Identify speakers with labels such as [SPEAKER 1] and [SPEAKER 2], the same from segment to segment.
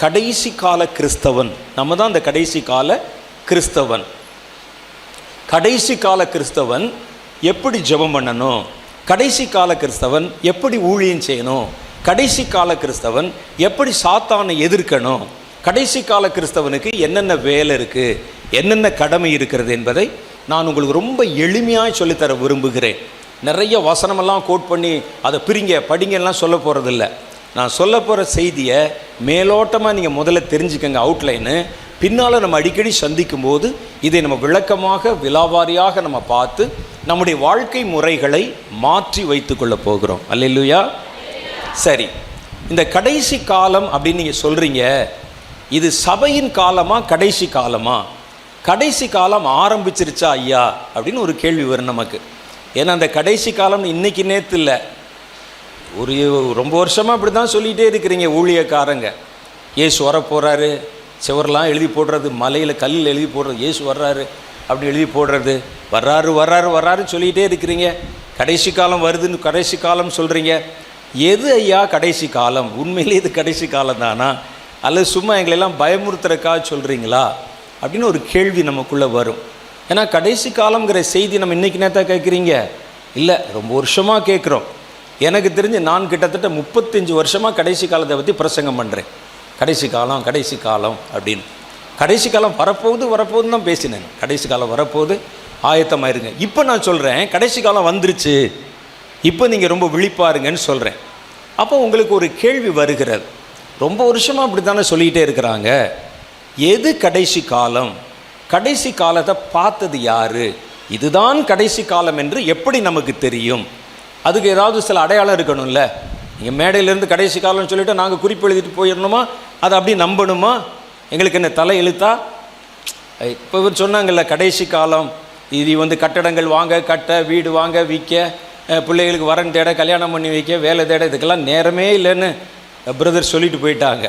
[SPEAKER 1] கடைசி கால கிறிஸ்தவன். நம்ம தான் அந்த கடைசி கால கிறிஸ்தவன். கடைசி கால கிறிஸ்தவன் எப்படி ஜெபம் பண்ணணும்? கடைசி கால கிறிஸ்தவன் எப்படி ஊழியம் செய்யணும்? கடைசி கால கிறிஸ்தவன் எப்படி சாத்தானை எதிர்க்கணும்? கடைசி கால கிறிஸ்தவனுக்கு என்னென்ன வேலை இருக்குது என்னென்ன கடமை இருக்கிறது என்பதை நான் உங்களுக்கு ரொம்ப எளிமையாக சொல்லித்தர விரும்புகிறேன். நிறைய வசனமெல்லாம் கோட் பண்ணி அதை பிரிங்க படிங்கெல்லாம் சொல்ல போகிறதில்ல நான் சொல்ல போகிற செய்தியை மேலோட்டமாக நீங்கள் முதல்ல தெரிஞ்சுக்கங்க அவுட்லைனு பின்னால் நம்ம அடிக்கடி சந்திக்கும் போது இதை நம்ம விளக்கமாக விலாவாரியாக நம்ம பார்த்து நம்முடைய வாழ்க்கை முறைகளை மாற்றி வைத்துக்கொள்ள போகிறோம். அல்லையா சரி. இந்த கடைசி காலம் அப்படின்னு நீங்கள் சொல்கிறீங்க இது சபையின் காலமாக கடைசி காலமாக கடைசி காலம் ஆரம்பிச்சிருச்சா ஐயா? அப்படின்னு ஒரு கேள்வி வரும் நமக்கு. ஏன்னா அந்த கடைசி காலம் இன்னைக்கு நேற்று இல்லை. ஒரு ரொம்ப வருஷமாக அப்படி தான் சொல்லிகிட்டே இருக்கிறீங்க ஊழியக்காரங்க. ஏசு வர போகிறாரு சுவரெல்லாம் எழுதி போடுறது மலையில் கல்லில் எழுதி போடுறது ஏசு வர்றாரு. அப்படி எழுதி போடுறது. வர்றாரு வர்றாரு வர்றாருன்னு சொல்லிகிட்டே இருக்கிறீங்க. கடைசி காலம் வருதுன்னு கடைசி காலம் சொல்கிறீங்க எது ஐயா கடைசி காலம்? உண்மையிலே இது கடைசி காலம் தானா? அல்லது சும்மா எங்களெல்லாம் பயமுறுத்துறக்காக சொல்கிறீங்களா அப்படின்னு ஒரு கேள்வி நமக்குள்ளே வரும். ஏன்னா கடைசி காலங்கிற செய்தி நம்ம இன்றைக்கி நேரத்தான் கேட்குறீங்க. இல்லை ரொம்ப வருஷமாக கேட்குறோம். எனக்கு தெரிஞ்சு நான் கிட்டத்தட்ட முப்பத்தஞ்சு வருஷமாக கடைசி காலத்தை பற்றி பிரசங்கம் பண்ணுறேன் கடைசி காலம் கடைசி காலம் அப்படின்னு. கடைசி காலம் வரப்போகுது வரப்போகுதுன்னு தான் பேசினேன். கடைசி காலம் வரப்போகுது ஆயத்தமாயிருங்க இப்போ நான் சொல்கிறேன் கடைசி காலம் வந்துருச்சு. இப்போ நீங்கள் ரொம்ப விழிப்பாருங்கன்னு சொல்கிறேன் அப்போ உங்களுக்கு ஒரு கேள்வி வருகிறது. ரொம்ப வருஷமாக அப்படி தானே சொல்லிக்கிட்டே இருக்கிறாங்க. எது கடைசி காலம்? கடைசி காலத்தை பார்த்தது யார்? இதுதான் கடைசி காலம் என்று எப்படி நமக்கு தெரியும்? அதுக்கு ஏதாவது சில அடையாளம் இருக்கணும்ல. நீங்கள் மேடையிலேருந்து கடைசி காலம்னு சொல்லிவிட்டு நாங்கள் குறிப்பு எழுதிட்டு போயிடணுமா? அதை அப்படி நம்பணுமா? எங்களுக்கு என்ன தலை எழுத்தா? இப்போ இவர் சொன்னாங்கல்ல கடைசி காலம். இது வந்து கட்டடங்கள் வாங்க கட்ட வீடு வாங்க விற்க பிள்ளைகளுக்கு வரன் தேட கல்யாணம் பண்ணி வைக்க வேலை தேட இதுக்கெல்லாம் நேரமே இல்லைன்னு பிரதர் சொல்லிட்டு போயிட்டாங்க.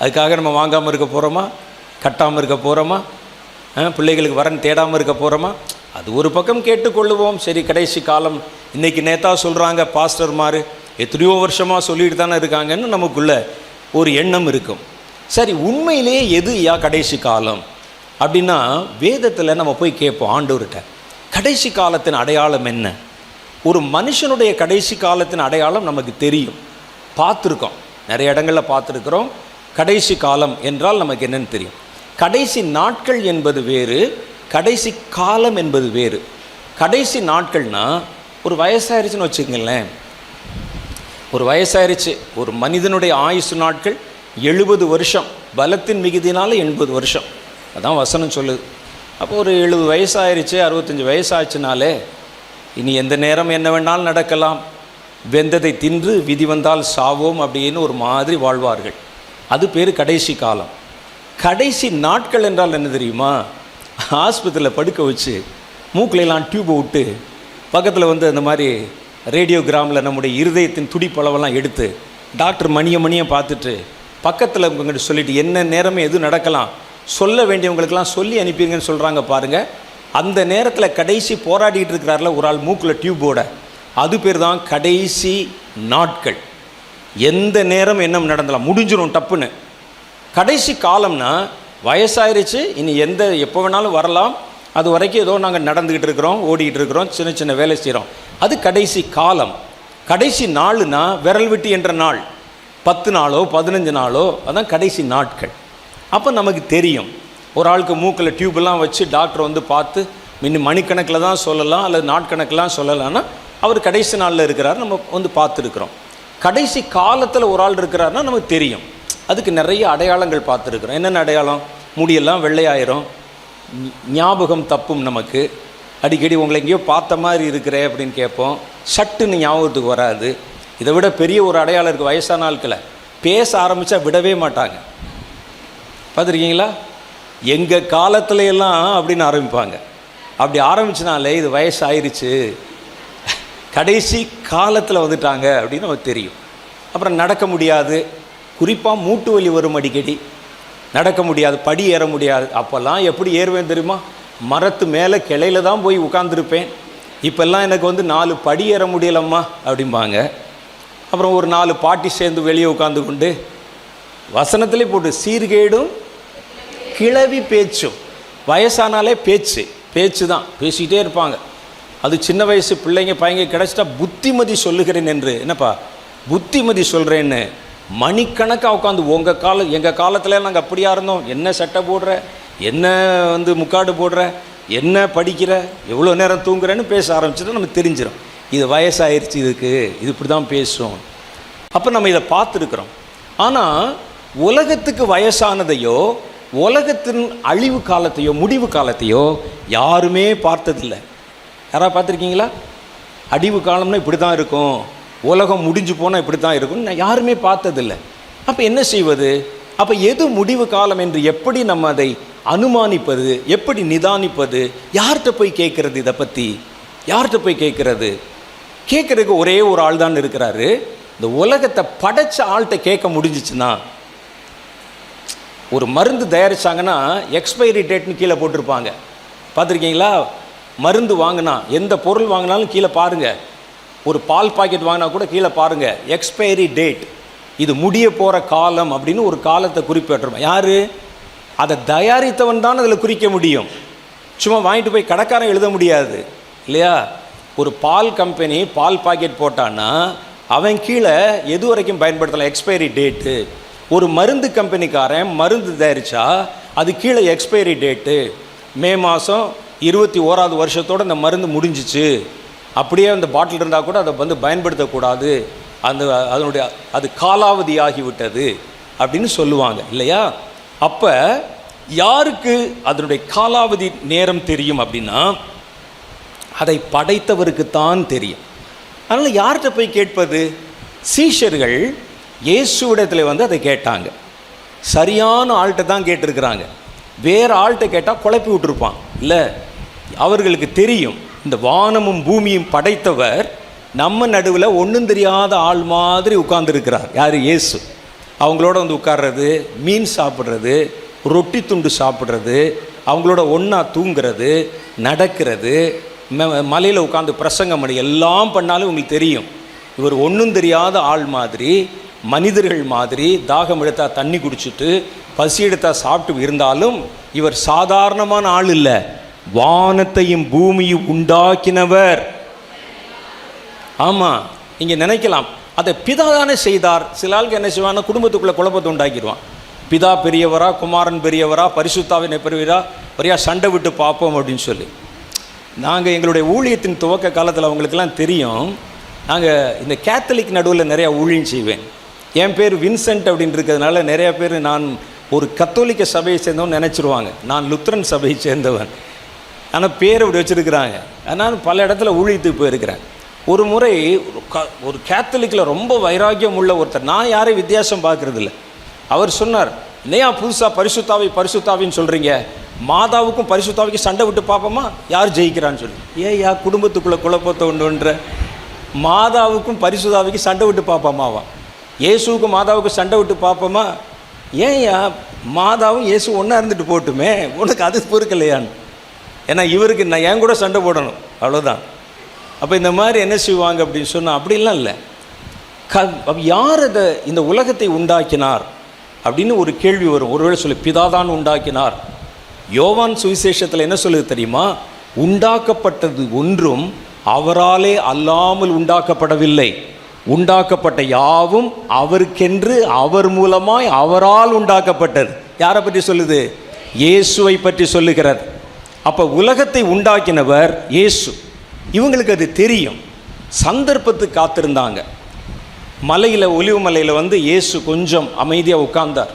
[SPEAKER 1] அதுக்காக நம்ம வாங்காமல் இருக்க போகிறோமா கட்டாமல் இருக்க போகிறோமா பிள்ளைகளுக்கு வரன் தேடாமல் இருக்க போகிறோமா அது ஒரு பக்கம் கேட்டுக்கொள்ளுவோம். சரி கடைசி காலம். இன்றைக்கி நேத்தா சொல்கிறாங்க பாஸ்டர்மார் எத்தனையோ வருஷமாக சொல்லிட்டு தானே இருக்காங்கன்னு நமக்குள்ள ஒரு எண்ணம் இருக்கும். சரி உண்மையிலேயே எது யா கடைசி காலம்? அப்படின்னா வேதத்தில் நம்ம போய் கேட்போம் ஆண்டவர்கிட்ட. கடைசி காலத்தின் அடையாளம் என்ன? ஒரு மனுஷனுடைய கடைசி காலத்தின் அடையாளம் நமக்கு தெரியும். பார்த்துருக்கோம். நிறைய இடங்களில் பார்த்துருக்குறோம். கடைசி காலம் என்றால் நமக்கு என்னென்னு தெரியும். கடைசி நாட்கள் என்பது வேறு கடைசி காலம் என்பது வேறு. கடைசி நாட்கள்னா ஒரு வயசாயிருச்சுன்னு வச்சுக்கங்களேன். ஒரு வயசாயிருச்சு ஒரு மனிதனுடைய ஆயுசு நாட்கள் எழுபது வருஷம். பலத்தின் மிகுதினால் எண்பது வருஷம். அதான் வசனம் சொல்லுது. அப்போ ஒரு எழுபது வயசாயிருச்சு அறுபத்தஞ்சி வயசாச்சுனாலே இனி எந்த நேரம் என்ன வேணாலும் நடக்கலாம். வெந்ததை தின்று விதி வந்தால் சாவோம் அப்படின்னு ஒரு மாதிரி வாழ்வார்கள். அது பேர் கடைசி காலம். கடைசி நாட்கள் என்றால் என்ன தெரியுமா? ஆஸ்பத்திரியில் படுக்க வச்சு மூக்கிலெல்லாம் டியூப்பை விட்டு பக்கத்தில் வந்து அந்த மாதிரி ரேடியோகிராமில் நம்முடைய இருதயத்தின் துடிப்பளவெல்லாம் எடுத்து டாக்டர் மணிய மணியை பார்த்துட்டு பக்கத்தில் உங்கள்கிட்ட சொல்லிவிட்டு என்ன நேரமே எதுவும் நடக்கலாம் சொல்ல வேண்டியவங்களுக்கெல்லாம் சொல்லி அனுப்பிடுங்கன்னு சொல்கிறாங்க பாருங்கள் அந்த நேரத்தில் கடைசி போராடிட்டு இருக்கிறார்ல ஒரு ஆள் மூக்கில் டியூபோட அது பேர் தான் கடைசி நாட்கள். எந்த நேரம் என்ன நடந்தலாம் முடிஞ்சிடும் டப்புன்னு. கடைசி காலம்னா வயசாயிருச்சு. இனி எந்த எப்போ வேணாலும் வரலாம். அது வரைக்கும் ஏதோ நாங்கள் நடந்துக்கிட்டு இருக்கிறோம் ஓடிக்கிட்டு இருக்கிறோம் சின்ன சின்ன வேலை செய்கிறோம் அது கடைசி காலம். கடைசி நாளுனா விரல் விட்டு என்ற நாள். பத்து நாளோ பதினஞ்சு நாளோ அதான் கடைசி நாட்கள். அப்போ நமக்கு தெரியும். ஒரு ஆளுக்கு மூக்கில் டியூப்லாம் வச்சு டாக்டர் வந்து பார்த்து இன்னும் மணிக்கணக்கில் தான் சொல்லலாம் அல்லது நாட்கணக்கெலாம் சொல்லலாம்னா அவர் கடைசி நாளில் இருக்கிறார் நம்ம வந்து பார்த்துருக்குறோம். கடைசி காலத்தில் ஒரு ஆள் இருக்கிறாருன்னா நமக்கு தெரியும். அதுக்கு நிறைய அடையாளங்கள் பார்த்துருக்குறோம். என்னென்ன அடையாளம்? முடியெல்லாம் வெள்ளையாயிரும். ஞாபகம் தப்பும் நமக்கு. அடிக்கடி உங்களை எங்கேயோ பார்த்த மாதிரி இருக்கிறே அப்படின்னு கேட்போம். சட்டுன்னு ஞாபகத்துக்கு வராது. இதை விட பெரிய ஒரு அடையாளம் இருக்குது வயசான ஆட்களை. பேச ஆரம்பித்தா விடவே மாட்டாங்க. பார்த்துருக்கீங்களா? எங்கள் காலத்துல எல்லாம் அப்படின்னு ஆரம்பிப்பாங்க. அப்படி ஆரம்பிச்சனாலே இது வயசாயிருச்சு. கடைசி காலத்தில் வந்துட்டாங்க அப்படின்னு நமக்கு தெரியும். அப்புறம் நடக்க முடியாது. குறிப்பாக மூட்டு வலி வரும் அடிக்கடி. நடக்க முடியாது படி ஏற முடியாது. அப்போல்லாம் எப்படி ஏறுவேன் தெரியுமா? மரத்து மேலே கிளையில தான் போய் உட்காந்துருப்பேன் இப்போல்லாம் எனக்கு வந்து நாலு படி ஏற முடியலம்மா அப்படிம்பாங்க. அப்புறம் ஒரு நாலு பாட்டி சேர்ந்து வெளியே உட்காந்து கொண்டு வசனத்திலே போட்டு சீர்கேடும் கிளவி பேச்சும். வயசானாலே பேச்சு பேச்சு தான் பேசிக்கிட்டே இருப்பாங்க. அது சின்ன வயசு பிள்ளைங்க பையங்க கிடச்சிட்டா புத்திமதி சொல்லுகிறேன் என்று. என்னப்பா? புத்திமதி சொல்கிறேன்னு மணிக்கணக்காக உட்காந்து உங்கள் கால எங்கள் காலத்தில் நாங்கள் அப்படியா இருந்தோம்? என்ன சட்டை போடுற? என்ன வந்து முக்காடு போடுற? என்ன படிக்கிற? எவ்வளோ நேரம் தூங்குறேன்னு பேச ஆரம்பிச்சுட்டா நம்ம தெரிஞ்சிடும் இது வயசாயிருச்சு இதுக்கு இது இப்படி தான் பேசும். அப்போ நம்ம இதை பார்த்துருக்குறோம். ஆனால் உலகத்துக்கு வயசானதையோ உலகத்தின் அழிவு காலத்தையோ முடிவு காலத்தையோ யாருமே பார்த்ததில்லை. யாராவது பார்த்துருக்கீங்களா? அடிவு காலம்னா இப்படி தான் இருக்கும். உலகம் முடிஞ்சு போனால் இப்படி தான் இருக்கும்னு நான் யாருமே பார்த்ததில்லை. அப்போ என்ன செய்வது? அப்போ எது முடிவு காலம் என்று எப்படி நம்ம அதை அனுமானிப்பது? எப்படி நிதானிப்பது? யார்கிட்ட போய் கேட்குறது இதை பற்றி யார்கிட்ட போய் கேட்குறது? கேட்குறதுக்கு ஒரே ஒரு ஆள் தான் இருக்கிறாரு. இந்த உலகத்தை படைச்ச ஆள்கிட்ட கேட்க முடிஞ்சிச்சுன்னா ஒரு மருந்து தயாரிச்சாங்கன்னா எக்ஸ்பைரி டேட்னு கீழே போட்டிருப்பாங்க. பார்த்துருக்கீங்களா? மருந்து வாங்கினா எந்த பொருள் வாங்கினாலும் கீழே பாருங்கள் ஒரு பால் பாக்கெட் வாங்கினா கூட கீழே பாருங்கள் எக்ஸ்பைரி டேட் இது முடிய போகிற காலம் அப்படின்னு ஒரு காலத்தை குறிப்பிட்டுருமா யார்? அதை தயாரித்தவன் தான் அதில் குறிக்க முடியும். சும்மா வாங்கிட்டு போய் கடைக்காரன் எழுத முடியாது. இல்லையா? ஒரு பால் கம்பெனி பால் பாக்கெட் போட்டான்னா அவன் கீழே எது வரைக்கும் பயன்படுத்தலாம்? எக்ஸ்பைரி டேட்டு ஒரு மருந்து கம்பெனிக்காரன் மருந்து தயாரித்தா அது கீழே எக்ஸ்பைரி டேட்டு மே மாதம் இருபத்தி ஓராவது வருஷத்தோடு இந்த மருந்து முடிஞ்சிச்சு. அப்படியே அந்த பாட்டில் இருந்தால் கூட அதை வந்து பயன்படுத்தக்கூடாது. அந்த அதனுடைய அது காலாவதி ஆகிவிட்டது அப்படின்னு சொல்லுவாங்க இல்லையா? அப்போ யாருக்கு அதனுடைய காலாவதி நேரம் தெரியும் அப்படின்னா அதை படைத்தவருக்குத்தான் தெரியும். அதனால் யார்கிட்ட போய் கேட்பது? சீஷர்கள் இயேசுவிடத்தில் வந்து அதை கேட்டாங்க. சரியான ஆள்கிட்ட தான் கேட்டிருக்கிறாங்க. வேறு ஆள்கிட்ட கேட்டால் குழப்பி விட்டுருப்பான். இல்லை அவர்களுக்கு தெரியும். இந்த வானமும் பூமியும் படைத்தவர் நம்ம நடுவில் ஒன்றும் தெரியாத ஆள் மாதிரி உட்கார்ந்துருக்கிறார். யார்? இயேசு. அவங்களோட வந்து உட்கார்றது மீன் சாப்பிட்றது ரொட்டி துண்டு சாப்பிட்றது அவங்களோட ஒன்றா தூங்குறது நடக்கிறது மலையில் உட்காந்து பிரசங்கம் பண்ணி எல்லாம் பண்ணாலும் உங்களுக்கு தெரியும். இவர் ஒன்றும் தெரியாத ஆள் மாதிரி மனிதர்கள் மாதிரி தாகம் எடுத்தால் தண்ணி குடிச்சிட்டு பசி எடுத்தால் சாப்பிட்டு இருந்தாலும் இவர் சாதாரணமான ஆள் இல்லை. வானத்தையும் பூமியும் உண்டாக்கினவர். ஆமாம் நீங்கள் நினைக்கலாம். அதை பிதா தானே செய்தார். சில ஆளுக்கு என்ன செய்வான்னா குடும்பத்துக்குள்ளே குழப்பத்தை உண்டாக்கிடுவான். பிதா பெரியவரா குமாரன் பெரியவரா பரிசுத்தாவினை பெரியவரா பெரியா சண்டை விட்டு பார்ப்போம் அப்படின்னு சொல்லி. நாங்கள் எங்களுடைய ஊழியத்தின் துவக்க காலத்தில் அவங்களுக்கெல்லாம் தெரியும். நாங்கள் இந்த கேத்தலிக் நடுவில் நிறையா ஊழியம் செய்வேன். என் பேர் வின்சென்ட் அப்படின்னு இருக்கிறதுனால நிறையா பேர் நான் ஒரு கத்தோலிக்க சபையை சேர்ந்தவன் நினச்சிருவாங்க. நான் லுத்ரன் சபையை சேர்ந்தவன். ஆனால் பேர் அப்படி வச்சுருக்கிறாங்க. ஆனால் பல இடத்துல ஊழியத்துக்கு போயிருக்கிறேன். ஒரு முறை ஒரு க ஒரு கேத்தலிக்கில் ரொம்ப வைராக்கியம் உள்ள ஒருத்தர் நான் யாரையும் வித்தியாசம் பார்க்குறதில்ல. அவர் சொன்னார் இல்லையா புதுசாக பரிசுத்தாவி பரிசுத்தாவின்னு சொல்கிறீங்க மாதாவுக்கும் பரிசுத்தாவுக்கும் சண்டை விட்டு பார்ப்போமா? யார் ஜெயிக்கிறான்னு சொல்லி. ஏயா குடும்பத்துக்குள்ளே குழப்பத்தை உண்டுன்ற மாதாவுக்கும் பரிசுதாவிக்கும் சண்டை விட்டு பார்ப்போமாவா? இயேசுவுக்கும் மாதாவுக்கும் சண்டை விட்டு பார்ப்போமா? ஏன்யா மாதாவும் இயேசு ஒன்றா இருந்துட்டு போட்டுமே. உனக்கு அது பொறுக்கலையான்னு. ஏன்னா இவருக்கு நான் என் கூட சண்டை போடணும். அவ்வளோதான் அப்போ இந்த மாதிரி என்ன செய்வாங்க அப்படின்னு சொன்னால் அப்படிலாம் இல்லை. க யார் அதை இந்த உலகத்தை உண்டாக்கினார்? அப்படின்னு ஒரு கேள்வி வரும். ஒருவேளை சொல்லி பிதாதான் உண்டாக்கினார். யோவான் சுவிசேஷத்தில் என்ன சொல்லுது தெரியுமா? உண்டாக்கப்பட்டது ஒன்றும் அவராலே அல்லாமல் உண்டாக்கப்படவில்லை. உண்டாக்கப்பட்ட யாவும் அவருக்கென்று அவர் மூலமாய் அவரால் உண்டாக்கப்பட்டது. யாரை பற்றி சொல்லுது? இயேசுவை பற்றி சொல்லுகிறார் அப்போ உலகத்தை உண்டாக்கினவர் இயேசு. இவங்களுக்கு அது தெரியும். சந்தர்ப்பத்துக்கு காத்திருந்தாங்க. மலையில் ஒலிவு மலையில் வந்து இயேசு கொஞ்சம் அமைதியாக உட்கார்ந்தார்.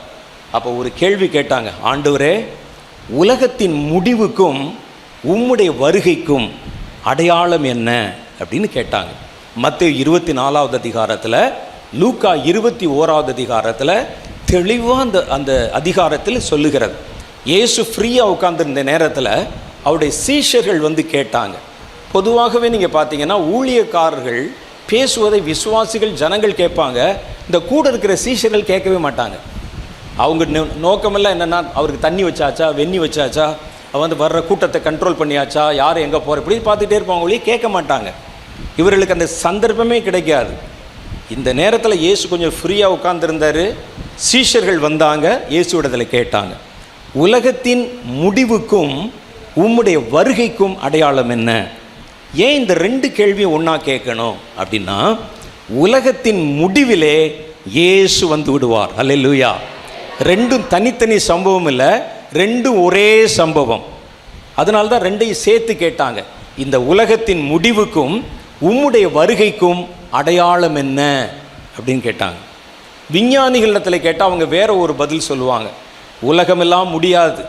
[SPEAKER 1] அப்போ ஒரு கேள்வி கேட்டாங்க. ஆண்டவரே உலகத்தின் முடிவுக்கும் உம்முடைய வருகைக்கும் அடையாளம் என்ன? அப்படின்னு கேட்டாங்க. மத்திய இருபத்தி நாலாவது அதிகாரத்தில் லூக்கா இருபத்தி ஓராவது அதிகாரத்தில் தெளிவாக அந்த அந்த அதிகாரத்தில் சொல்லுகிறது. இயேசு ஃப்ரீயாக உட்காந்துருந்த நேரத்தில் அவருடைய சீஷர்கள் வந்து கேட்டாங்க. பொதுவாகவே நீங்கள் பார்த்தீங்கன்னா ஊழியக்காரர்கள் பேசுவதை விசுவாசிகள் ஜனங்கள் கேட்பாங்க. இந்த கூட இருக்கிற சீஷர்கள் கேட்கவே மாட்டாங்க. அவங்க நோ- நோக்கமெல்லாம் என்னென்னா அவருக்கு தண்ணி வச்சாச்சா வெந்நி வச்சாச்சா அவன் வந்து வர்ற கூட்டத்தை கண்ட்ரோல் பண்ணியாச்சா யார் எங்கே போகிற இப்படி பார்த்துட்டே இருப்பாங்க ஒழிய கேட்க மாட்டாங்க. இவர்களுக்கு அந்த சந்தர்ப்பமே கிடைக்காது. இந்த நேரத்தில் இயேசு கொஞ்சம் ஃப்ரீயாக உட்காந்துருந்தாரு சீஷர்கள் வந்தாங்க இயேசுவிடத்தில் கேட்டாங்க. உலகத்தின் முடிவுக்கும் உம்முடைய வருகைக்கும் அடையாளம் என்ன? ஏன் இந்த ரெண்டு கேள்வியும் ஒன்றா கேட்கணும்? அப்படின்னா உலகத்தின் முடிவிலே இயேசு வந்து விடுவார். அல்ல லூயா ரெண்டும் தனித்தனி சம்பவம் இல்லை ரெண்டும் ஒரே சம்பவம். அதனால தான் ரெண்டையும் சேர்த்து கேட்டாங்க. இந்த உலகத்தின் முடிவுக்கும் உம்முடைய வருகைக்கும் அடையாளம் என்ன? அப்படின்னு கேட்டாங்க. விஞ்ஞானிகளிடத்தில் கேட்டால் அவங்க வேற ஒரு பதில் சொல்லுவாங்க. உலகமெல்லாம் முடியாது.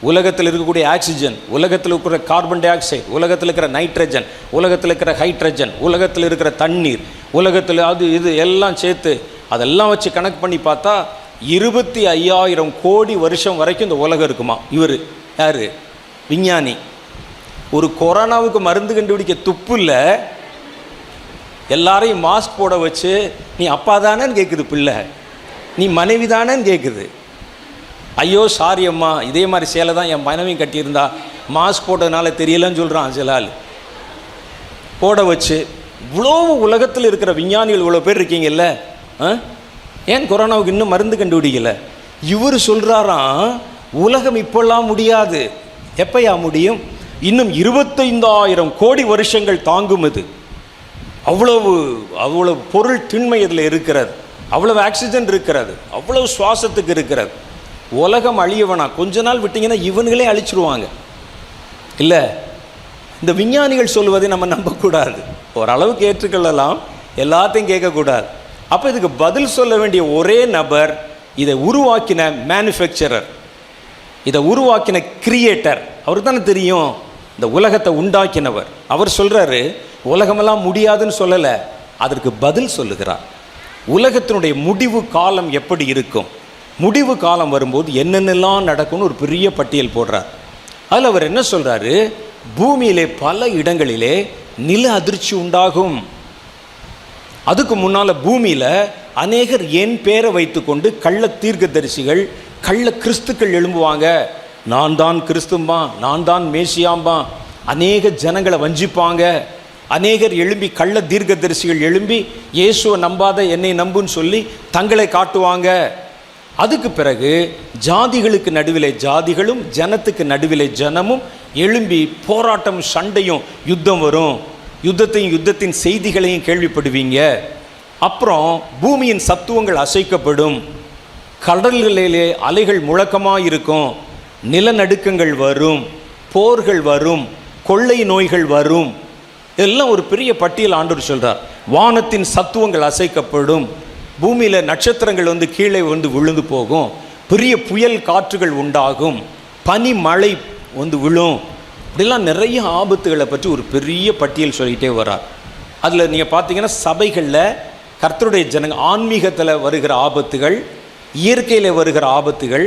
[SPEAKER 1] உலகத்தில் இருக்கக்கூடிய ஆக்சிஜன் உலகத்தில் இருக்கிற கார்பன் டை ஆக்சைடு உலகத்தில் இருக்கிற நைட்ரஜன் உலகத்தில் இருக்கிற ஹைட்ரஜன் உலகத்தில் இருக்கிற தண்ணீர் உலகத்தில் அது இது எல்லாம் சேர்த்து அதெல்லாம் வச்சு கணக்கு பண்ணி பார்த்தா இருபத்தி ஐயாயிரம் கோடி வருஷம் வரைக்கும் இந்த உலகம் இருக்குமா? இவர் யார்? விஞ்ஞானி. ஒரு கொரோனாவுக்கு மருந்து கண்டுபிடிக்க துப்பு இல்லை. எல்லாரையும் மாஸ்க் போட வச்சு நீ அப்பா தானேன்னு கேட்குது பிள்ளை. நீ மனைவி தானேன்னு கேட்குது ஐயோ சாரி அம்மா. இதே மாதிரி சேலை தான் என் மனைவி கட்டியிருந்தா. மாஸ்க் போட்டதுனால தெரியலன்னு சொல்கிறான் சில ஆள் போட வச்சு இவ்வளோ உலகத்தில் இருக்கிற விஞ்ஞானிகள் இவ்வளோ பேர் இருக்கீங்கல்ல? ஆ? ஏன் கொரோனாவுக்கு இன்னும் மருந்து கண்டுபிடிக்கல? இவர் சொல்கிறாராம் உலகம் இப்போல்லாம் முடியாது. எப்பயா முடியும்? இன்னும் இருபத்தைந்தாயிரம் கோடி வருஷங்கள் தாங்கும் இது. அவ்வளவு அவ்வளவு பொருள் திண்மை இதில் இருக்கிறது. அவ்வளவு ஆக்சிஜன் இருக்கிறது. அவ்வளவு சுவாசத்துக்கு இருக்கிறது. உலகம் அழியவனா? கொஞ்ச நாள் விட்டீங்கன்னா இவனுங்களே அழிச்சிருவாங்க. இல்லை இந்த விஞ்ஞானிகள் சொல்வதை நம்ம நம்பக்கூடாது. ஓரளவுக்கு ஏற்றுக்கொள்ளலாம். எல்லாத்தையும் கேட்கக்கூடாது. அப்போ இதுக்கு பதில் சொல்ல வேண்டிய ஒரே நபர் இதை உருவாக்கின மேனுஃபேக்சரர் இதை உருவாக்கின கிரியேட்டர் அவருக்கு தானே தெரியும்? இந்த உலகத்தை உண்டாக்கினவர். அவர் சொல்கிறாரு உலகமெல்லாம் முடியாதுன்னு சொல்லலை. அதற்கு பதில் சொல்லுகிறார். உலகத்தினுடைய முடிவு காலம் எப்படி இருக்கும்? முடிவு காலம் வரும்போது என்னென்னலாம் நடக்கும்னு ஒரு பெரிய பட்டியல் போடுறார். அதில் அவர் என்ன சொல்கிறாரு பூமியிலே பல இடங்களிலே நில அதிர்ச்சி உண்டாகும். அதுக்கு முன்னால் பூமியில் அநேகர் என் பேரை வைத்துக்கொண்டு கள்ள தீர்க்கதரிசிகள் கள்ள கிறிஸ்துக்கள் எழும்புவாங்க. நான் தான் கிறிஸ்தும்பா நான் தான் மேசியாம்பா. அநேக ஜனங்களை வஞ்சிப்பாங்க. அநேகர் எழும்பி கள்ள தீர்க்கதரிசிகள் எழும்பி இயேசுவை நம்பாத என்னை நம்புன்னு சொல்லி தங்களை காட்டுவாங்க. அதுக்கு பிறகு ஜாதிகளுக்கு நடுவிலே ஜாதிகளும் ஜனத்துக்கு நடுவிலே ஜனமும் எழும்பி போராட்டம் சண்டையும் யுத்தம் வரும். யுத்தத்தையும் யுத்தத்தின் செய்திகளையும் கேள்விப்படுவீங்க. அப்புறம் பூமியின் சத்துவங்கள் அசைக்கப்படும். கடல்களிலே அலைகள் முழக்கமாக இருக்கும். நிலநடுக்கங்கள் வரும். போர்கள் வரும். கொள்ளை நோய்கள் வரும். இதெல்லாம் ஒரு பெரிய பட்டியல் ஆண்டவர் சொல்கிறார் வானத்தின் சத்துவங்கள் அசைக்கப்படும். பூமியில் நட்சத்திரங்கள் வந்து கீழே வந்து விழுந்து போகும். பெரிய புயல் காற்றுகள் உண்டாகும். பனி மழை வந்து விழும். இப்படிலாம் நிறைய ஆபத்துகளை பற்றி ஒரு பெரிய பட்டியல் சொல்லிகிட்டே வரார் அதில் நீங்கள் பார்த்தீங்கன்னா சபைகளில் கர்த்தருடைய ஜனங்க ஆன்மீகத்தில் வருகிற ஆபத்துகள் இயற்கையில் வருகிற ஆபத்துகள்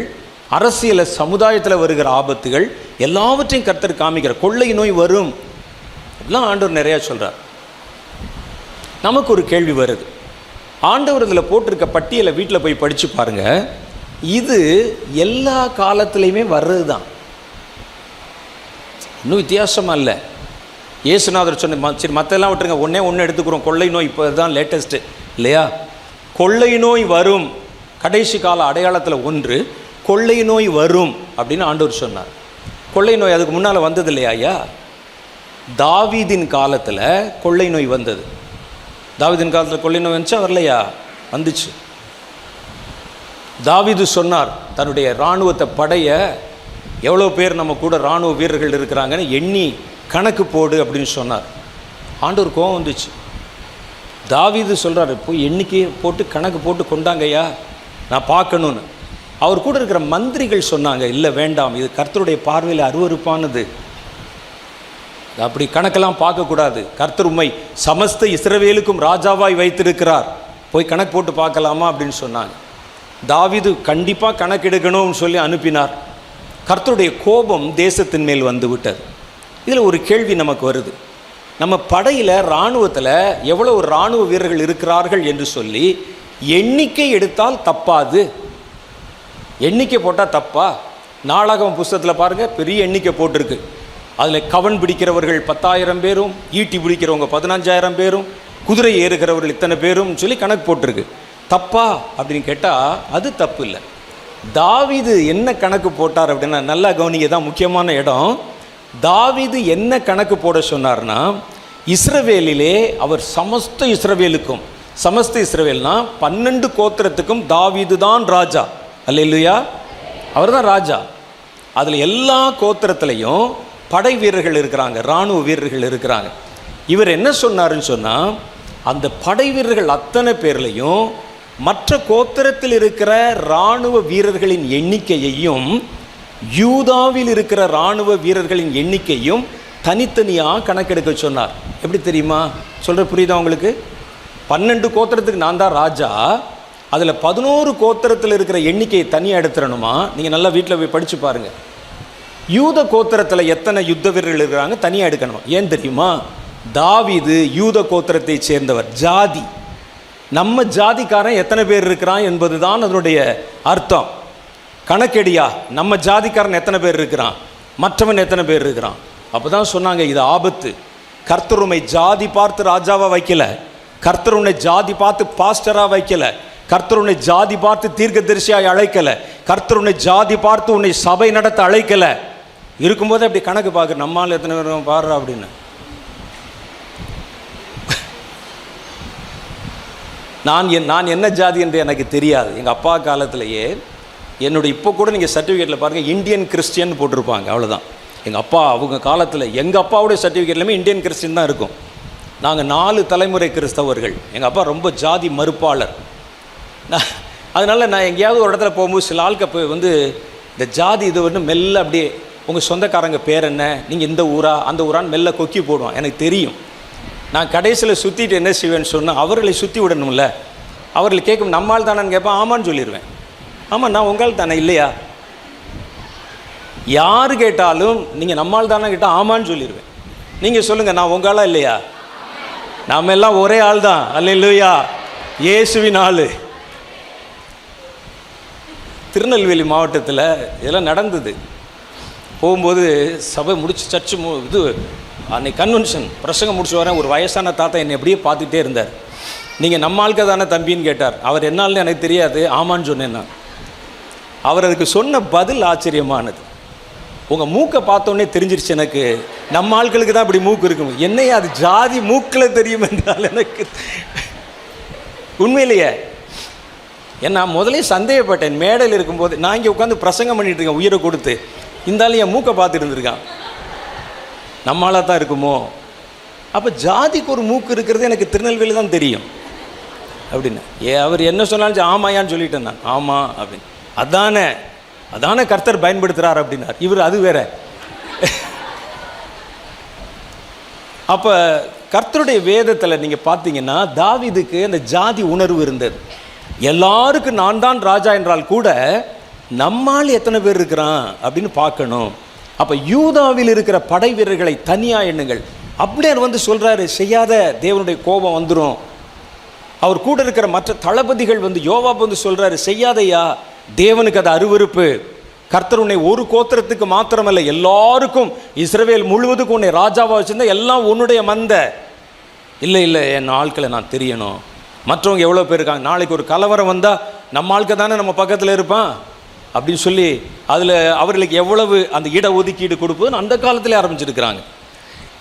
[SPEAKER 1] அரசியல சமுதாயத்தில் வருகிற ஆபத்துகள் எல்லாவற்றையும் கர்த்தர் காமிக்கிற கொள்ளை நோய் வரும். எல்லாம் ஆண்டவர் நிறையா சொல்கிறார் நமக்கு ஒரு கேள்வி வருது. ஆண்டவர் இதில் போட்டிருக்க பட்டியலை வீட்டில் போய் படித்து பாருங்கள் இது எல்லா காலத்துலேயுமே வர்றது தான் இன்னும் வித்தியாசமாக இல்லை. ஏசுநாதர் சொன்ன சரி மற்றெல்லாம் விட்டுருங்க. ஒன்றே ஒன்று எடுத்துக்கிறோம். கொள்ளை நோய் இப்போ தான் லேட்டஸ்ட்டு இல்லையா? கொள்ளை நோய் வரும். கடைசி கால அடையாளத்தில் ஒன்று கொள்ளை நோய் வரும் அப்படின்னு ஆண்டவர் சொன்னார். கொள்ளை நோய் அதுக்கு முன்னால் வந்தது இல்லையா ஐயா? தாவீதின் காலத்தில் கொள்ளை நோய் வந்தது. தாவிதின் காலத்தில் கொள்ளை வந்துச்சு? வரலையா? வந்துச்சு. தாவிது சொன்னார் தன்னுடைய இராணுவத்தை படைய எவ்வளோ பேர் நம்ம கூட இராணுவ வீரர்கள் இருக்கிறாங்கன்னு எண்ணி கணக்கு போடு அப்படின்னு சொன்னார். ஆண்டவர் கோவம் வந்துச்சு. தாவிது சொல்கிறார் போய் எண்ணிக்கை போட்டு கணக்கு போட்டு கொண்டாங்கய்யா நான் பார்க்கணுன்னு அவர் கூட இருக்கிற மந்திரிகள் சொன்னாங்க இல்லை வேண்டாம் இது கர்த்தருடைய பார்வையில் அருவருப்பானது. அப்படி கணக்கெல்லாம் பார்க்கக்கூடாது. கர்த்தர் உண்மை சமஸ்த இஸ்ரவேலுக்கும் ராஜாவாய் வைத்திருக்கிறார். போய் கணக்கு போட்டு பார்க்கலாமா அப்படின்னு சொன்னாங்க. தாவிது கண்டிப்பாக கணக்கெடுக்கணும்னு சொல்லி அனுப்பினார். கர்த்தருடைய கோபம் தேசத்தின் மேல் வந்து விட்டது. இதில் ஒரு கேள்வி நமக்கு வருது. நம்ம படையில் இராணுவத்தில் எவ்வளோ இராணுவ வீரர்கள் இருக்கிறார்கள் என்று சொல்லி எண்ணிக்கை எடுத்தால் தப்பாது. எண்ணிக்கை போட்டால் தப்பா? நாளாகம் புஸ்தகத்தில் பாருங்கள் பெரிய எண்ணிக்கை போட்டிருக்கு. அதில் கவன் பிடிக்கிறவர்கள் பத்தாயிரம் பேரும் ஈட்டி பிடிக்கிறவங்க பதினஞ்சாயிரம் பேரும் குதிரை ஏறுகிறவர்கள் இத்தனை பேரும் சொல்லி கணக்கு போட்டிருக்கு. தப்பா அப்படின்னு கேட்டால் அது தப்பு இல்லை. தாவிது என்ன கணக்கு போட்டார் அப்படின்னா நல்லா கவனிங்க தான் முக்கியமான இடம். தாவிது என்ன கணக்கு போட சொன்னார்னா இஸ்ரவேலிலே அவர் சமஸ்த இஸ்ரவேலுக்கும் சமஸ்த இஸ்ரவேல்னா பன்னெண்டு கோத்திரத்துக்கும் தாவிது தான் ராஜா. அல்ல இல்லையா அவர் தான் ராஜா. அதில் எல்லா கோத்திரத்துலேயும் படை வீரர்கள் இருக்கிறாங்க இராணுவ வீரர்கள் இருக்கிறாங்க. இவர் என்ன சொன்னாருன்னு சொன்னால் அந்த படை வீரர்கள் அத்தனை பேர்லையும் மற்ற கோத்திரத்தில் இருக்கிற இராணுவ வீரர்களின் எண்ணிக்கையையும் யூதாவில் இருக்கிற இராணுவ வீரர்களின் எண்ணிக்கையும் தனித்தனியாக கணக்கெடுக்க சொன்னார். எப்படி தெரியுமா? சொல்கிற புரியுதா உங்களுக்கு? பன்னெண்டு கோத்திரத்துக்கு நான் தான் ராஜா. அதில் பதினோரு கோத்திரத்தில் இருக்கிற எண்ணிக்கையை தனியாக எடுத்துடணுமா? நீங்கள் நல்லா வீட்டில் போய் படித்து பாருங்கள் யூத கோத்திரத்தில் எத்தனை யுத்த வீரர்கள் இருக்கிறாங்க? தனியாக எடுக்கணும். ஏன் தெரியுமா? தாவிது யூத கோத்திரத்தை சேர்ந்தவர் ஜாதி. நம்ம ஜாதிக்காரன் எத்தனை பேர் இருக்கிறான் என்பது தான் அதனுடைய அர்த்தம். கணக்கெடியா நம்ம ஜாதிக்காரன் எத்தனை பேர் இருக்கிறான்? மற்றவன் எத்தனை பேர் இருக்கிறான்? அப்போ தான் சொன்னாங்க இது ஆபத்து. கர்த்தருமை ஜாதி பார்த்து ராஜாவாக வைக்கல. கர்த்தருனை ஜாதி பார்த்து பாஸ்டராக வைக்கல. கர்த்தர் உன்னை ஜாதி பார்த்து தீர்க்க தரிசியாக கர்த்தர் உன்னை ஜாதி பார்த்து உன்னை சபை நடத்த அழைக்கலை. இருக்கும்போது அப்படி கணக்கு பார்க்குற நம்மால் எத்தனை பேர் பாடுறா அப்படின்னு. நான் என் நான் என்ன ஜாதி என்று எனக்கு தெரியாது. எங்கள் அப்பா காலத்திலேயே என்னுடைய இப்போ கூட நீங்கள் சர்டிஃபிகேட்டில் பாருங்கள் இந்தியன் கிறிஸ்டியன் போட்டிருப்பாங்க அவ்வளோதான் எங்கள் அப்பா அவங்க காலத்தில் எங்கள் அப்பாவுடைய சர்டிஃபிகேட்லையுமே இந்தியன் கிறிஸ்டின் தான் இருக்கும். நாங்கள் நாலு தலைமுறை கிறிஸ்தவர்கள். எங்கள் அப்பா ரொம்ப ஜாதி மறுப்பாளர். நான் அதனால் நான் எங்கேயாவது ஒரு இடத்துல போகும்போது சில ஆளுக்கு வந்து இந்த ஜாதி இது வந்து மெல்ல அப்படியே உங்கள் சொந்தக்காரங்க பேர் என்ன? நீங்கள் இந்த ஊரா? அந்த ஊரான்னு மெல்ல கொக்கி போடுவோம் எனக்கு தெரியும். நான் கடைசியில் சுற்றிட்டு என்ன செய்வேன்னு சொன்னால் அவர்களை சுற்றி விடணும்ல. அவர்களை கேட்கும் நம்மால் தானேன்னு கேட்பேன் ஆமான்னு சொல்லிடுவேன் ஆமாம் நான் உங்கள் தானே இல்லையா? யார் கேட்டாலும் நீங்கள் நம்மால் தானே கேட்டால் ஆமான்னு சொல்லிடுவேன் நீங்கள் சொல்லுங்கள் நான் உங்களா இல்லையா? நம்ம எல்லாம் ஒரே ஆள் தான். அல்லையா இயேசுவின் ஆள். திருநெல்வேலி மாவட்டத்தில் இதெல்லாம் நடந்தது. போகும்போது சபை முடிச்சு சர்ச்சு மு இது அன்னைக்கு கன்வென்ஷன் பிரசங்கம் முடிச்சு வரேன். ஒரு வயசான தாத்தா என்னை எப்படியே பார்த்துட்டே இருந்தார். நீங்கள் நம்ம ஆளுக்க தானே தம்பின்னு கேட்டார். அவர் என்னால்னு எனக்கு தெரியாது. ஆமான்னு சொன்னேன் நான். அவர் அதுக்கு சொன்ன பதில் ஆச்சரியமானது. உங்கள் மூக்கை பார்த்தோன்னே தெரிஞ்சிருச்சு எனக்கு. நம்ம ஆட்களுக்கு தான் இப்படி மூக்கு இருக்கும். என்னையா அது ஜாதி மூக்கில் தெரியும் என்றால் எனக்கு உண்மையிலேயே. ஏன்னா முதலே சந்தேகப்பட்டேன். மேடையில் இருக்கும்போது நான் இங்கே உட்காந்து பிரசங்கம் பண்ணிட்டு இருக்கேன் உயிரை கொடுத்து. இந்த ஆள் என் மூக்கை பார்த்துட்டு இருந்திருக்கான். நம்மளாக தான் இருக்குமோ? அப்போ ஜாதிக்கு ஒரு மூக்கு இருக்கிறது எனக்கு திருநெல்வேலி தான் தெரியும். அப்படின்னு. ஏ அவர் என்ன சொன்னாலும் ஆமாயான்னு சொல்லிட்டேன் நான். ஆமாம் அப்படின்னு. அதானே அதானே கர்த்தர் பயன்படுத்துகிறார் அப்படின்னார். இவர் அது வேற. அப்போ கர்த்தருடைய வேதத்தில் நீங்கள் பார்த்தீங்கன்னா தாவிதுக்கு அந்த ஜாதி உணர்வு இருந்தது. எல்லாருக்கும் நான் தான் ராஜா என்றால் கூட நம்மால் எத்தனை பேர் இருக்கிறான் அப்படின்னு பார்க்கணும். அப்போ யூதாவில் இருக்கிற படை வீரர்களை தனியாக எண்ணுங்கள். அப்படியே அவர் வந்து சொல்கிறாரு செய்யாத தேவனுடைய கோபம் வந்துடும் அவர் கூட இருக்கிற மற்ற தளபதிகள் வந்து யோவாப் வந்து சொல்கிறாரு செய்யாதையா தேவனுக்கு அது அருவருப்பு. கர்த்தர் உன்னை ஒரு கோத்திரத்துக்கு மாத்திரமல்ல எல்லாருக்கும் இஸ்ரவேல் முழுவதுக்கும் உன்னை ராஜாவாக வச்சுருந்தா எல்லாம் உன்னுடைய மந்த. இல்லை இல்லை என் ஆட்களை நான் தெரியணும். மற்றவங்க எவ்வளோ பேர் இருக்காங்க? நாளைக்கு ஒரு கலவரம் வந்தால் நம்ம ஆட்கள் தானே நம்ம பக்கத்தில் இருப்பான்? அப்படின்னு சொல்லி அதில் அவர்களுக்கு எவ்வளவு அந்த இட ஒதுக்கீடு கொடுப்பதுன்னு அந்த காலத்தில் ஆரம்பிச்சிருக்கிறாங்க.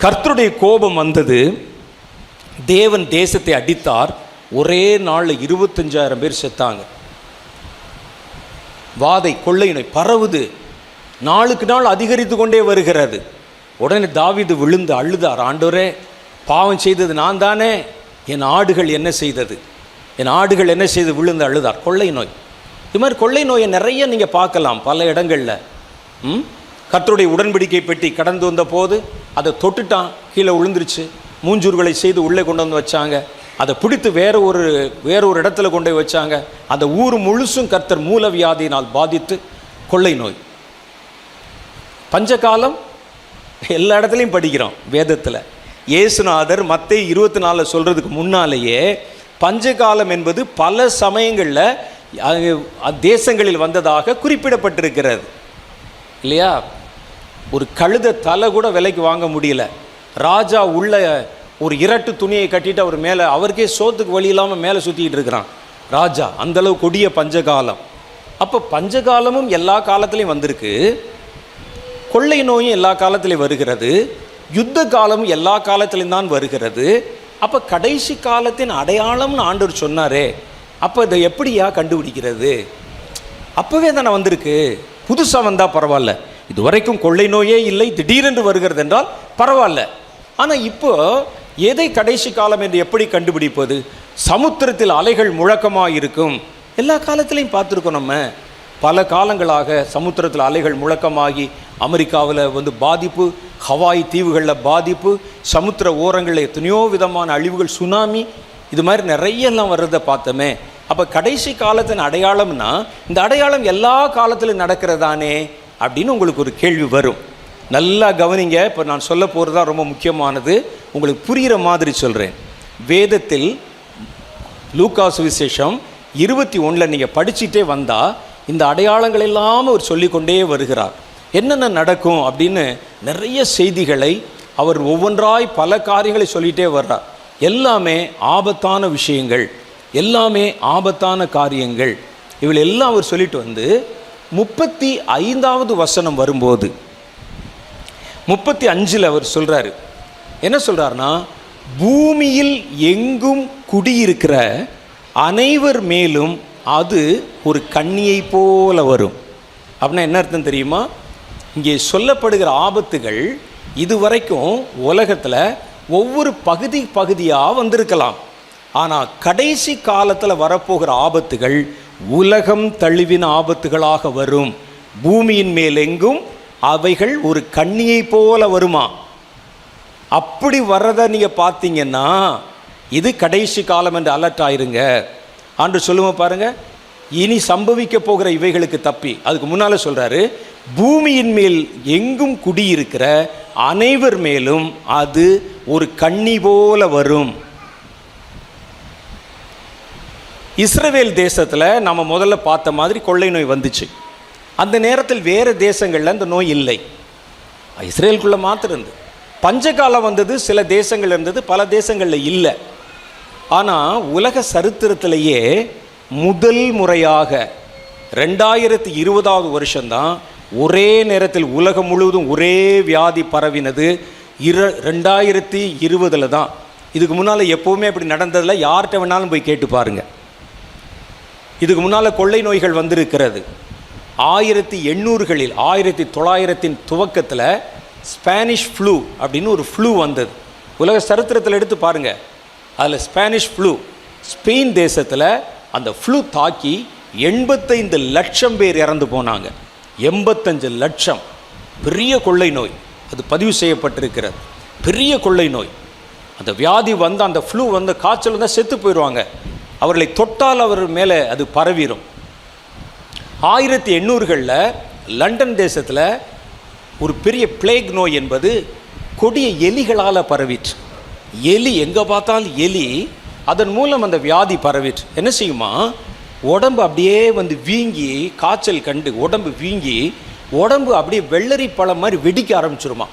[SPEAKER 1] கர்த்தருடைய கோபம் வந்தது. தேவன் தேசத்தை அடித்தார். ஒரே நாளில் இருபத்தஞ்சாயிரம் பேர் செத்தாங்க. வாதை கொள்ளை நோய் பரவுது. நாளுக்கு நாள் அதிகரித்து கொண்டே வருகிறது. உடனே தாவிது விழுந்து அழுதார். ஆண்டோரே பாவம் செய்தது நான் தானே என் ஆடுகள் என்ன செய்தது? என் ஆடுகள் என்ன செய்து விழுந்து அழுதார்? கொள்ளை நோய். இது மாதிரி கொள்ளை நோயை நிறைய நீங்கள் பார்க்கலாம் பல இடங்களில். ம்? கர்த்தருடைய உடன்படிக்கை பெட்டி கடந்து வந்த போது அதை தொட்டுட்டான் கீழே விழுந்துருச்சு. மூஞ்சூர்களை செய்து உள்ளே கொண்டு வந்து வச்சாங்க. அதை பிடித்து வேற ஒரு வேற ஒரு இடத்துல கொண்டு போய் வச்சாங்க. அந்த ஊர் முழுசும் கர்த்தர் மூலவியாதியினால் பாதித்து கொள்ளை நோய். பஞ்சகாலம் எல்லா இடத்துலையும் படிக்கிறோம் வேதத்தில். இயேசுநாதர் மற்ற இருபத்தி நாலில் சொல்கிறதுக்கு முன்னாலேயே பஞ்சகாலம் என்பது பல சமயங்களில் தேசங்களில் வந்ததாக குறிப்பிடப்பட்டிருக்கிறது. இல்லையா? ஒரு கழுத தலை கூட விலைக்கு வாங்க முடியல. ராஜா உள்ள ஒரு இரட்டு துணியை கட்டிட்டு அவர் மேலே அவருக்கே சோத்துக்கு வழி இல்லாமல் மேலே சுற்றிக்கிட்டு இருக்கிறான். ராஜா அந்த அளவு கொடிய பஞ்சகாலம். அப்போ பஞ்சகாலமும் எல்லா காலத்திலையும் வந்திருக்கு. கொள்ளை நோயும் எல்லா காலத்திலையும் வருகிறது. யுத்த காலமும் எல்லா காலத்திலையும் தான் வருகிறது. அப்போ கடைசி காலத்தின் அடையாளம்னு ஆண்டவர் சொன்னாரே. அப்போ இதை எப்படியா கண்டுபிடிக்கிறது? அப்போவே தானே வந்திருக்கு. புதுசாக வந்தால் பரவாயில்ல. இது வரைக்கும் கொள்ளை நோயே இல்லை திடீரென்று வருகிறது என்றால் பரவாயில்ல. ஆனால் இப்போ எதை கடைசி காலம் என்று எப்படி கண்டுபிடிப்பது? சமுத்திரத்தில் அலைகள் முழக்கமாக இருக்கும். எல்லா காலத்திலையும் பார்த்துருக்கோம் நம்ம. பல காலங்களாக சமுத்திரத்தில் அலைகள் முழக்கமாகி அமெரிக்காவில் வந்து பாதிப்பு ஹவாய் தீவுகளில் பாதிப்பு சமுத்திர ஓரங்களில் எத்தனையோ விதமான அழிவுகள் சுனாமி இது மாதிரி நிறையெல்லாம் வர்றதை பார்த்தோமே. அப்போ கடைசி காலத்தின் அடையாளம்னா இந்த அடையாளம் எல்லா காலத்திலும் நடக்கிறதானே அப்படின்னு உங்களுக்கு ஒரு கேள்வி வரும். நல்லா கவனிங்க. இப்போ நான் சொல்ல போகிறது தான் ரொம்ப முக்கியமானது. உங்களுக்கு புரிகிற மாதிரி சொல்கிறேன் வேதத்தில் லூக்கா சுவிசேஷம் இருபத்தி ஒன்றில் நீங்கள் படிச்சுட்டே வந்தால் இந்த அடையாளங்கள் எல்லாம் அவர் சொல்லிக்கொண்டே வருகிறார். என்னென்ன நடக்கும் அப்படின்னு நிறைய செய்திகளை அவர் ஒவ்வொன்றாய் பல காரியங்களை சொல்லிகிட்டே வர்றார். எல்லாமே ஆபத்தான விஷயங்கள். எல்லாமே ஆபத்தான காரியங்கள். இவள் எல்லாம் அவர் சொல்லிட்டு வந்து முப்பத்தி ஐந்தாவது வசனம் வரும்போது முப்பத்தி அஞ்சில் அவர் சொல்கிறாரு என்ன சொல்கிறாருன்னா பூமியில் எங்கும் குடியிருக்கிற அனைவர் மேலும் அது ஒரு கண்ணியை போல வரும். அப்படின்னா என்ன அர்த்தம் தெரியுமா? இங்கே சொல்லப்படுகிற ஆபத்துகள் இதுவரைக்கும் உலகத்தில் ஒவ்வொரு பகுதி பகுதியாக வந்திருக்கலாம். ஆனால் கடைசி காலத்தில் வரப்போகிற ஆபத்துகள் உலகம் தழுவின ஆபத்துகளாக வரும். பூமியின் மேல் எங்கும் அவைகள் ஒரு கண்ணியை போல வருமா? அப்படி வர்றதை நீங்கள் பார்த்தீங்கன்னா இது கடைசி காலம் என்று அலர்ட் ஆயிருங்க. ஆண்டு சொல்லுவோம் பாருங்க. இனி சம்பவிக்க போகிற இவைகளுக்கு தப்பி. அதுக்கு முன்னால் சொல்கிறாரு பூமியின் மேல் எங்கும் குடியிருக்கிற அனைவர் மேலும் அது ஒரு கண்ணி போல வரும். இஸ்ரேவேல் தேசத்தில் நம்ம முதல்ல பார்த்த மாதிரி கொள்ளை நோய் வந்துச்சு. அந்த நேரத்தில் வேறு தேசங்களில் அந்த நோய் இல்லை. இஸ்ரேலுக்குள்ளே மாத்திரம் இருந்து. பஞ்சகாலம் வந்தது சில தேசங்கள் இருந்தது பல தேசங்களில் இல்லை. ஆனால் உலக சரித்திரத்திலேயே முதல் முறையாக ரெண்டாயிரத்தி இருபதாவது வருஷம்தான் ஒரே நேரத்தில் உலகம் முழுவதும் ஒரே வியாதி பரவினது. இர ரெண்டாயிரத்தி இருபதில் தான் இதுக்கு முன்னால் எப்போவுமே இப்படி நடந்ததில் யார்கிட்ட வேணாலும் போய் கேட்டு பாருங்கள் இதுக்கு முன்னால் கொள்ளை நோய்கள் வந்திருக்கிறது. ஆயிரத்தி எண்ணூறுகளில் ஆயிரத்தி தொள்ளாயிரத்தின் துவக்கத்தில் ஸ்பானிஷ் ஃப்ளூ அப்படின்னு ஒரு ஃப்ளூ வந்தது. உலக சரித்திரத்தில் எடுத்து பாருங்கள் அதில் ஸ்பானிஷ் ஃப்ளூ ஸ்பெயின் தேசத்தில் அந்த ஃப்ளூ தாக்கி எண்பத்தைந்து லட்சம் பேர் இறந்து போனாங்க. எண்பத்தஞ்சு லட்சம். பெரிய கொள்ளை நோய். அது பதிவு செய்யப்பட்டிருக்கிறது. பெரிய கொள்ளை நோய். அந்த வியாதி வந்து அந்த ஃப்ளூ வந்து காய்ச்சல் வந்தால் செத்து போயிடுவாங்க அவர்களை தொட்டால் அவர் மேலே அது பரவிடும் ஆயிரத்தி எண்ணூறுகளில் லண்டன் தேசத்தில் ஒரு பெரிய பிளேக் நோய் என்பது கொடிய எலிகளால் பரவிற்று. எலி எங்கே பார்த்தாலும் எலி அதன் மூலம் அந்த வியாதி பரவிற்று. என்ன செய்யுமா? உடம்பு அப்படியே வந்து வீங்கி காய்ச்சல் கண்டு உடம்பு வீங்கி உடம்பு அப்படியே வெள்ளரி பழம் மாதிரி வெடிக்க ஆரம்பிச்சிருமா.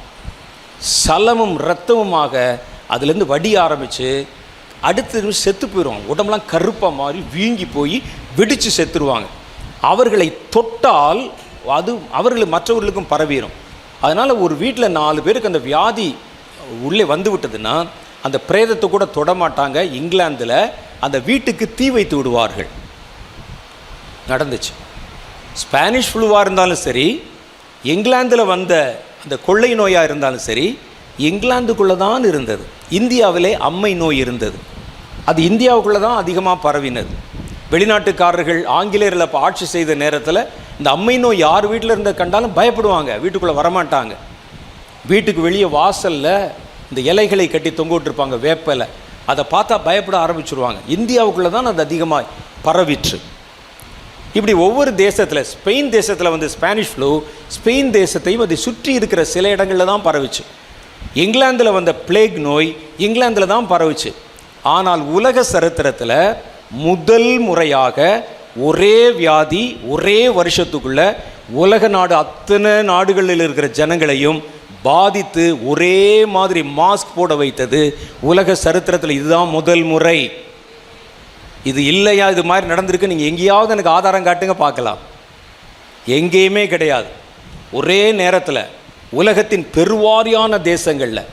[SPEAKER 1] சலமும் இரத்தமுமாக அதுலேருந்து வடி ஆரம்பித்து அடுத்த செத்து போயிடுவாங்க. உடம்புலாம் கருப்பாக மாறி வீங்கி போய் வெடித்து செத்துருவாங்க. அவர்களை தொட்டால் அது அவர்கள் மற்றவர்களுக்கும் பரவிடும் அதனால் ஒரு வீட்டில் நாலு பேருக்கு அந்த வியாதி உள்ளே வந்து விட்டதுன்னா அந்த பிரேதத்தை கூட தொடமாட்டாங்க. இங்கிலாந்தில் அந்த வீட்டுக்கு தீ வைத்து விடுவார்கள். நடந்துச்சு. ஸ்பானிஷ் ஃப்ளூவாக இருந்தாலும் சரி இங்கிலாந்தில் வந்த அந்த கொள்ளை நோயாக இருந்தாலும் சரி இங்கிலாந்துக்குள்ளே தான் இருந்தது. இந்தியாவிலே அம்மை நோய் இருந்தது. அது இந்தியாவுக்குள்ளே தான் அதிகமாக பரவினது. வெளிநாட்டுக்காரர்கள் ஆங்கிலேயரில் இப்போ ஆட்சி செய்த நேரத்தில் இந்த அம்மை நோய் யார் வீட்டில் இருந்த கண்டாலும் பயப்படுவாங்க. வீட்டுக்குள்ளே வரமாட்டாங்க. வீட்டுக்கு வெளியே வாசலில் இந்த இலைகளை கட்டி தொங்க விட்டுருப்பாங்க வேப்பலை. அதை பார்த்தா பயப்பட ஆரம்பிச்சிருவாங்க. இந்தியாவுக்குள்ளே தான் அது அதிகமாக பரவிற்று. இப்படி ஒவ்வொரு தேசத்தில் ஸ்பெயின் தேசத்தில் வந்து ஸ்பானிஷ் ஃப்ளூ ஸ்பெயின் தேசத்தையும் அதை சுற்றி இருக்கிற சில இடங்களில் தான் பரவிச்சு. இங்கிலாந்தில் வந்த பிளேக் நோய் இங்கிலாந்தில் தான் பரவுச்சு. ஆனால் உலக சரித்திரத்தில் முதல் முறையாக ஒரே வியாதி ஒரே வருஷத்துக்குள்ள உலக நாடு அத்தனை நாடுகளில் இருக்கிற ஜனங்களையும் பாதித்து ஒரே மாதிரி மாஸ்க் போட வைத்தது உலக சரித்திரத்தில். இதுதான் முதல் முறை. இது இல்லையா? இது மாதிரி நடந்திருக்கு. நீங்கள் எங்கேயாவது எனக்கு ஆதாரம் காட்டுங்க பார்க்கலாம். எங்கேயுமே கிடையாது. ஒரே நேரத்தில் உலகத்தின் பெருவாரியான தேசங்களில்.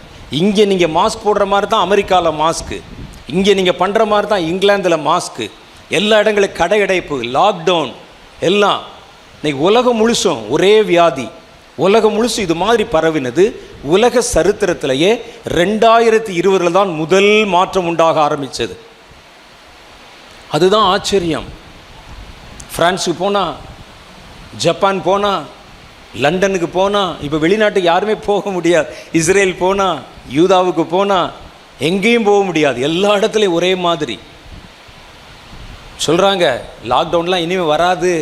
[SPEAKER 1] இங்கே நீங்கள் மாஸ்க் போடுற மாதிரி தான் அமெரிக்காவில் மாஸ்க்கு இங்கே நீங்கள் பண்ணுற மாதிரி தான் இங்கிலாந்தில் மாஸ்க்கு எல்லா இடங்களும் கடை அடைப்பு லாக்டவுன் எல்லாம். இன்றைக்கி உலகம் முழுசும் ஒரே வியாதி. உலகம் முழுசும் இது மாதிரி பரவினது. உலக சரித்திரத்திலேயே ரெண்டாயிரத்தி இருபதில் தான் முதல் மாற்றம் உண்டாக ஆரம்பித்தது அதுதான் ஆச்சரியம். ஃப்ரான்ஸுக்கு போனால் ஜப்பான் போனால் லண்டனுக்கு போனால் இப்போ வெளிநாட்டுக்கு யாருமே போக முடியாது. இஸ்ரேல் போனால் யூதாவுக்கு போனால் எங்கேயும் போக முடியாது. எல்லா இடத்துலையும் ஒரே மாதிரி. சொல்கிறாங்க லாக்டவுன்லாம் இனிமேல் வராது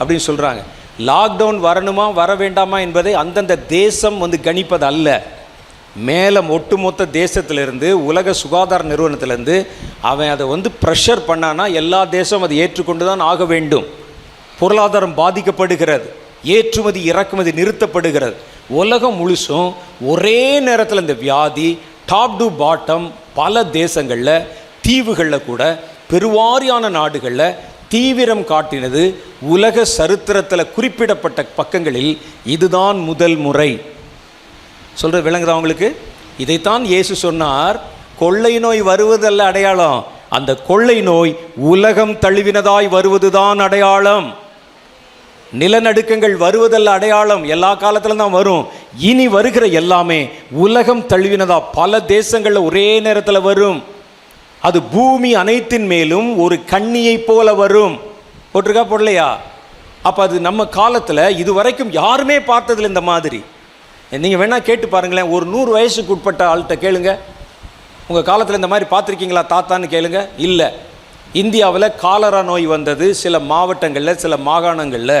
[SPEAKER 1] அப்படின்னு சொல்கிறாங்க லாக்டவுன் வரணுமா வர வேண்டாமா என்பதை அந்தந்த தேசம் வந்து கணிப்பது அல்ல. மேலே ஒட்டுமொத்த தேசத்திலிருந்து உலக சுகாதார நிறுவனத்திலேருந்து அவன் அதை வந்து ப்ரெஷர் பண்ணானா எல்லா தேசம் அதை ஏற்றுக்கொண்டு தான் ஆக வேண்டும். பொருளாதாரம் பாதிக்கப்படுகிறது. ஏற்றுமதி இறக்குமதி நிறுத்தப்படுகிறது. உலகம் முழுசும் ஒரே நேரத்தில் இந்த வியாதி டாப் டு பாட்டம் பல தேசங்களில் தீவுகளில் கூட பெருவாரியான நாடுகளில் தீவிரம் காட்டினது உலக சரித்திரத்தில் குறிப்பிடப்பட்ட பக்கங்களில் இதுதான் முதல் முறை. சொல்கிற விளங்குதா உங்களுக்கு? இதைத்தான் இயேசு சொன்னார் கொள்ளை நோய் வருவதல்ல அடையாளம். அந்த கொள்ளை நோய் உலகம் தழுவினதாய் வருவதுதான் அடையாளம். நிலநடுக்கங்கள் வருவதல்ல அடையாளம் எல்லா காலத்திலும் தான் வரும். இனி வருகிற எல்லாமே உலகம் தழுவினதா பல தேசங்களில் ஒரே நேரத்தில் வரும். அது பூமி அனைத்தின் மேலும் ஒரு கண்ணியைப் போல வரும். போட்டிருக்கா போடலையா? அப்போ அது நம்ம காலத்தில் இது வரைக்கும் யாருமே பார்த்ததில்ல இந்த மாதிரி. நீங்கள் வேணால் கேட்டு பாருங்களேன் ஒரு நூறு வயசுக்கு உட்பட்ட ஆள்கிட்ட கேளுங்க. உங்கள் காலத்தில் இந்த மாதிரி பார்த்துருக்கீங்களா தாத்தான்னு கேளுங்க. இல்லை. இந்தியாவில் காலரா நோய் வந்தது சில மாவட்டங்களில் சில மாகாணங்களில்.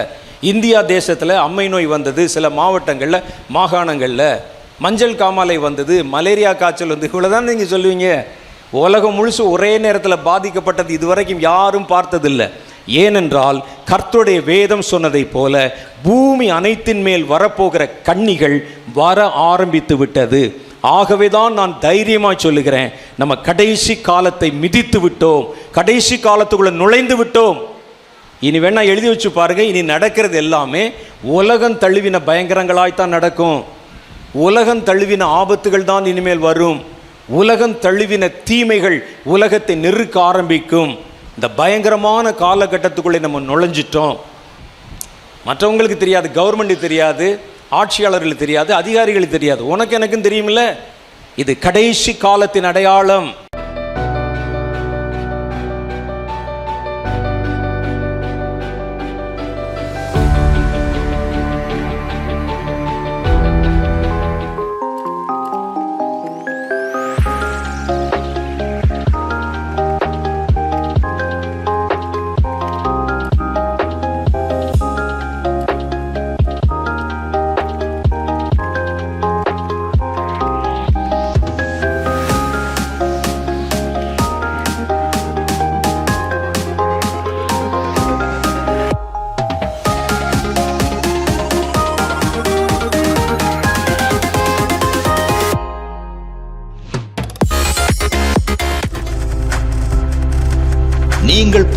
[SPEAKER 1] இந்தியா தேசத்தில் அம்மை நோய் வந்தது சில மாவட்டங்களில் மாகாணங்களில். மஞ்சள் காமாலை வந்தது மலேரியா காய்ச்சல் வந்து இவ்வளோ தான் நீங்கள் சொல்லுவீங்க? உலகம் முழுசு ஒரே நேரத்தில் பாதிக்கப்பட்டது இதுவரைக்கும் யாரும் பார்த்ததில்லை. ஏனென்றால் கர்த்தருடைய வேதம் சொன்னதைப் போல பூமி அனைத்தின் மேல் வரப்போகிற கன்னிகள் வர ஆரம்பித்து விட்டது. ஆகவே தான் நான் தைரியமாக சொல்லுகிறேன். நம்ம கடைசி காலத்தை மிதித்து விட்டோம். கடைசி காலத்துக்குள்ளே நுழைந்து விட்டோம். இனி வேணா எழுதி வச்சு பாருங்க. இனி நடக்கிறது எல்லாமே உலகம் தழுவின பயங்கரங்களாய்த்தான் நடக்கும். உலகம் தழுவின ஆபத்துகள் தான் இனிமேல் வரும். உலகம் தழுவின தீமைகள் உலகத்தை நெருக்க ஆரம்பிக்கும். இந்த பயங்கரமான காலகட்டத்துக்குள்ளே நம்ம நுழைஞ்சிட்டோம். மற்றவங்களுக்கு தெரியாது கவர்மெண்ட்டுக்கு தெரியாது. ஆட்சியாளர்களுக்கு தெரியாது அதிகாரிகளுக்கு தெரியாது. உனக்கு எனக்கும் தெரியுமில்ல? இது கடைசி காலத்தின் அடையாளம்.